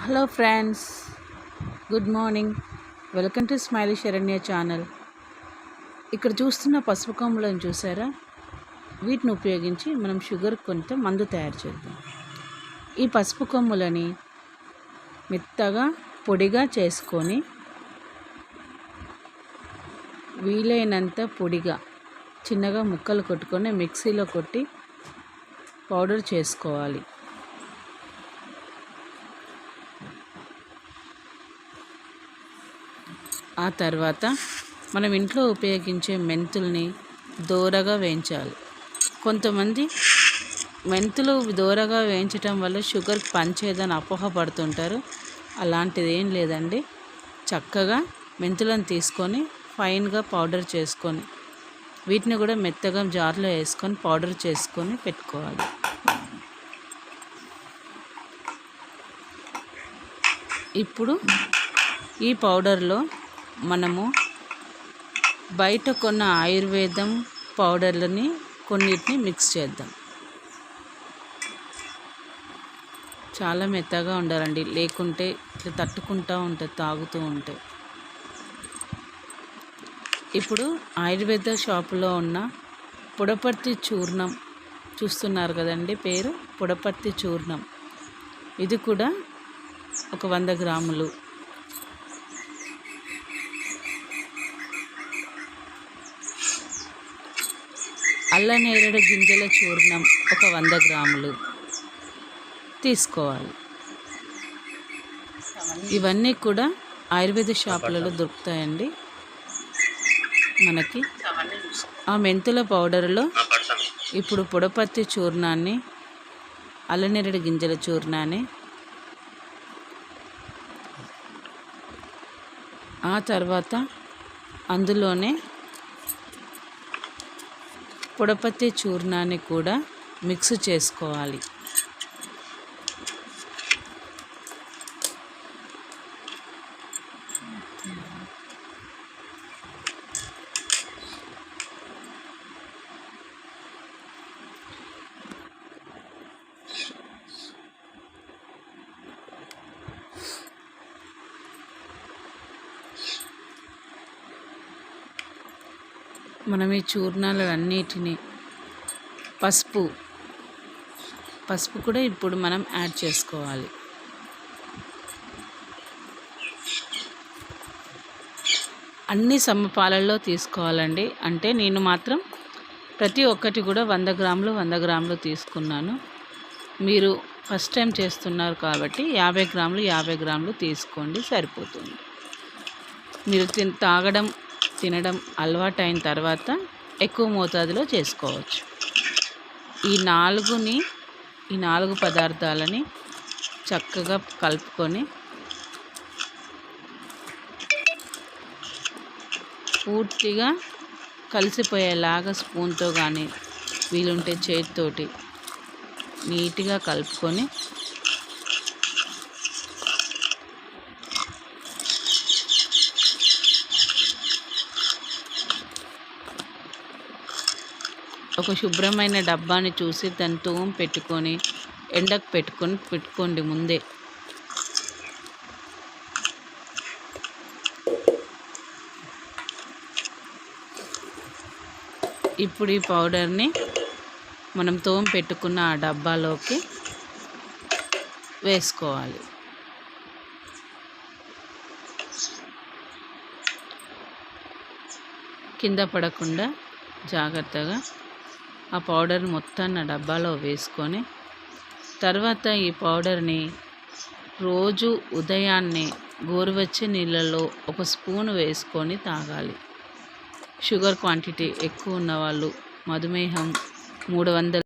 Hello friends good morning welcome to smiley Saranya channel ఇక్కడ చూస్తున్న పసుపు కొమ్మలను చూసారా? వీటిని ఉపయోగించి మనం షుగర్ కొంత మందు తయారు చేద్దాం. ఈ పసుపు కొమ్ములని మెత్తగా పొడిగా చేసుకొని వీలైనంత పొడిగా చిన్నగా ముక్కలు కొట్టుకొని మిక్సీలో కొట్టి పౌడర్ చేసుకోవాలి. ఆ తర్వాత మనం ఇంట్లో ఉపయోగించే మెంతుల్ని దోరగా వేయించాలి. కొంతమంది మెంతులు దోరగా వేయించటం వల్ల షుగర్ పంచేదని అపోహపడుతుంటారు. అలాంటిది ఏం లేదండి. చక్కగా మెంతులను తీసుకొని ఫైన్గా పౌడర్ చేసుకొని వీటిని కూడా మెత్తగా జార్లో వేసుకొని పౌడర్ చేసుకొని పెట్టుకోవాలి. ఇప్పుడు ఈ పౌడర్లో మనము బయట కొన్న ఆయుర్వేదం పౌడర్లని కొన్నిటిని మిక్స్ చేద్దాం. చాలా మెత్తగా ఉండాలండి. లేకుంటే ఇట్లా తట్టుకుంటూ ఉంటుంది తాగుతూ ఉంటే. ఇప్పుడు ఆయుర్వేద షాపులో ఉన్న పుడపర్తి చూర్ణం చూస్తున్నారు కదండి పేరు? పుడపర్తి చూర్ణం. ఇది కూడా ఒక వంద గ్రాములు. అల్లనేరడు గింజల చూర్ణం ఒక వంద గ్రాములు తీసుకోవాలి. ఇవన్నీ కూడా ఆయుర్వేద షాపులలో దొరుకుతాయండి. మనకి ఆ మెంతుల పౌడర్లో ఇప్పుడు పొడపత్తి చూర్ణాన్ని అల్లనేరేడు గింజల చూర్ణాన్ని ఆ తర్వాత అందులోనే పొడపత్తి చూర్ణాన్ని కూడా మిక్స్ చేసుకోవాలి. మనం ఈ చూర్ణాలన్నిటిని పసుపు పసుపు కూడా ఇప్పుడు మనం యాడ్ చేసుకోవాలి. అన్ని సమపాలల్లో తీసుకోవాలండి. అంటే నేను మాత్రం ప్రతి ఒక్కటి కూడా వంద గ్రాములు వంద గ్రాములు తీసుకున్నాను. మీరు ఫస్ట్ టైం చేస్తున్నారు కాబట్టి యాభై గ్రాములు యాభై గ్రాములు తీసుకోండి సరిపోతుంది. మీరు తాగడం తినడం అలవాటైన తర్వాత ఎక్కువ మోతాదులో చేసుకోవచ్చు. ఈ నాలుగుని ఈ నాలుగు పదార్థాలని చక్కగా కలుపుకొని పూర్తిగా కలిసిపోయేలాగా స్పూన్తో కానీ వీలుంటే చేతితోటి నీట్గా కలుపుకొని ఒక శుభ్రమైన డబ్బాని చూసి దాని తోం పెట్టుకొని ఎండకు పెట్టుకొని పెట్టుకోండి ముందే. ఇప్పుడు ఈ పౌడర్ని మనం తోం పెట్టుకున్న ఆ డబ్బాలోకి వేసుకోవాలి. కింద పడకుండా జాగ్రత్తగా ఆ పౌడర్ మొత్తాన్ని డబ్బాలో వేసుకొని తర్వాత ఈ పౌడర్ని రోజు ఉదయాన్నే గోరువెచ్చని నీళ్ళలో ఒక స్పూన్ వేసుకొని తాగాలి. షుగర్ క్వాంటిటీ ఎక్కువ ఉన్నవాళ్ళు మధుమేహం మూడు వందల